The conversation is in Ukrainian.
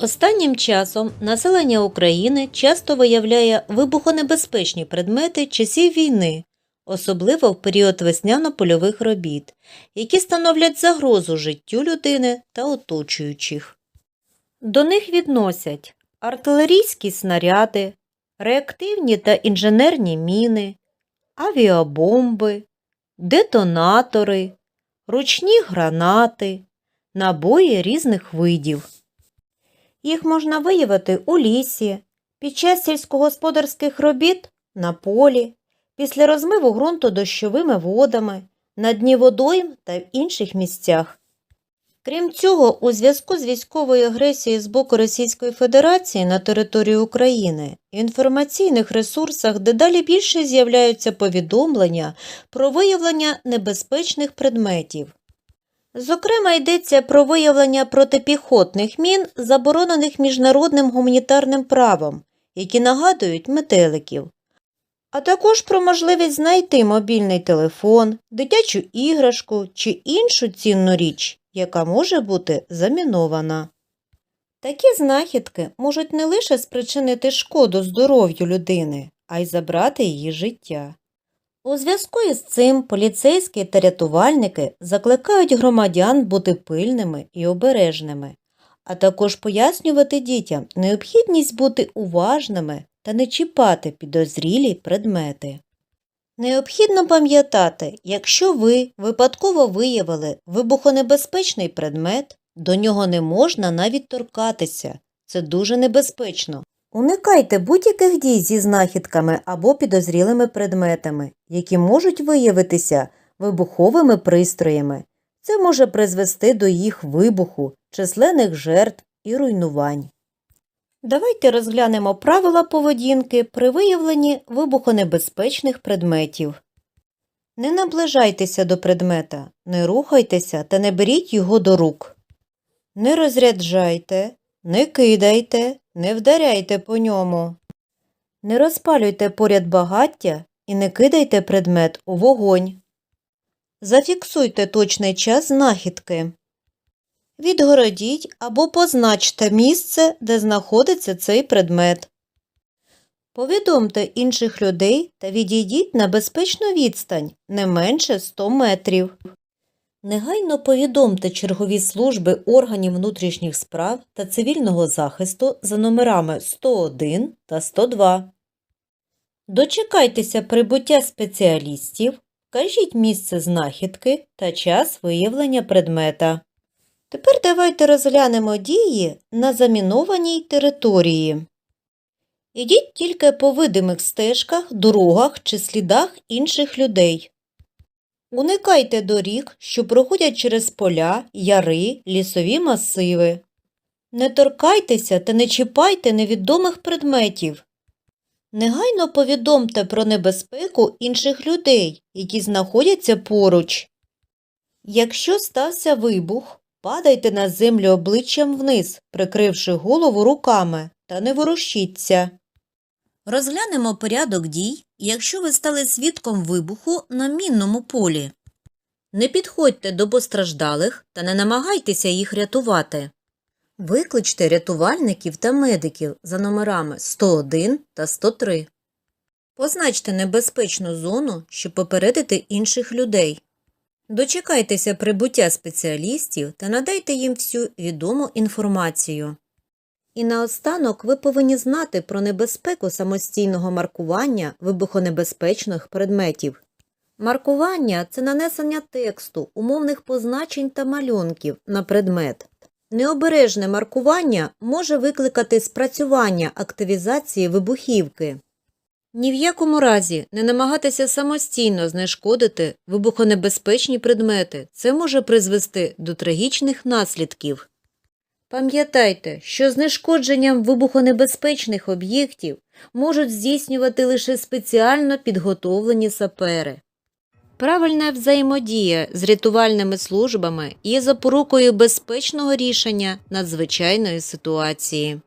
Останнім часом населення України часто виявляє вибухонебезпечні предмети часів війни, особливо в період весняно-польових робіт, які становлять загрозу життю людини та оточуючих. До них відносять артилерійські снаряди, реактивні та інженерні міни, авіабомби, детонатори, ручні гранати, набої різних видів. Їх можна виявити у лісі, під час сільськогосподарських робіт на полі, після розмиву ґрунту дощовими водами, на дні водойм та в інших місцях. Крім цього, у зв'язку з військовою агресією з боку Російської Федерації на території України в інформаційних ресурсах дедалі більше з'являються повідомлення про виявлення небезпечних предметів. Зокрема, йдеться про виявлення протипіхотних мін, заборонених міжнародним гуманітарним правом, які нагадують метеликів, а також про можливість знайти мобільний телефон, дитячу іграшку чи іншу цінну річ, яка може бути замінована. Такі знахідки можуть не лише спричинити шкоду здоров'ю людини, а й забрати її життя. У зв'язку із цим поліцейські та рятувальники закликають громадян бути пильними і обережними, а також пояснювати дітям необхідність бути уважними та не чіпати підозрілі предмети. Необхідно пам'ятати, якщо ви випадково виявили вибухонебезпечний предмет, до нього не можна навіть торкатися. Це дуже небезпечно. Уникайте будь-яких дій зі знахідками або підозрілими предметами, які можуть виявитися вибуховими пристроями. Це може призвести до їх вибуху, численних жертв і руйнувань. Давайте розглянемо правила поведінки при виявленні вибухонебезпечних предметів. Не наближайтеся до предмета, не рухайтеся та не беріть його до рук. Не розряджайте, не кидайте, не вдаряйте по ньому. Не розпалюйте поряд багаття і не кидайте предмет у вогонь. Зафіксуйте точний час знахідки. Відгородіть або позначте місце, де знаходиться цей предмет. Повідомте інших людей та відійдіть на безпечну відстань не менше 100 метрів. Негайно повідомте чергові служби органів внутрішніх справ та цивільного захисту за номерами 101 та 102. Дочекайтеся прибуття спеціалістів, вкажіть місце знахідки та час виявлення предмета. Тепер давайте розглянемо дії на замінованій території. Ідіть тільки по видимих стежках, дорогах чи слідах інших людей. Уникайте доріг, що проходять через поля, яри, лісові масиви. Не торкайтеся та не чіпайте невідомих предметів. Негайно повідомте про небезпеку інших людей, які знаходяться поруч. Якщо стався вибух, падайте на землю обличчям вниз, прикривши голову руками, та не ворушіться. Розглянемо порядок дій, якщо ви стали свідком вибуху на мінному полі. Не підходьте до постраждалих та не намагайтеся їх рятувати. Викличте рятувальників та медиків за номерами 101 та 103. Позначте небезпечну зону, щоб попередити інших людей. Дочекайтеся прибуття спеціалістів та надайте їм всю відому інформацію. І наостанок ви повинні знати про небезпеку самостійного маркування вибухонебезпечних предметів. Маркування це нанесення тексту, умовних позначень та малюнків на предмет. Необережне маркування може викликати спрацювання активізації вибухівки. Ні в якому разі не намагатися самостійно знешкодити вибухонебезпечні предмети. Це може призвести до трагічних наслідків. Пам'ятайте, що знешкодженням вибухонебезпечних об'єктів можуть здійснювати лише спеціально підготовлені сапери. Правильна взаємодія з рятувальними службами є запорукою безпечного рішення надзвичайної ситуації.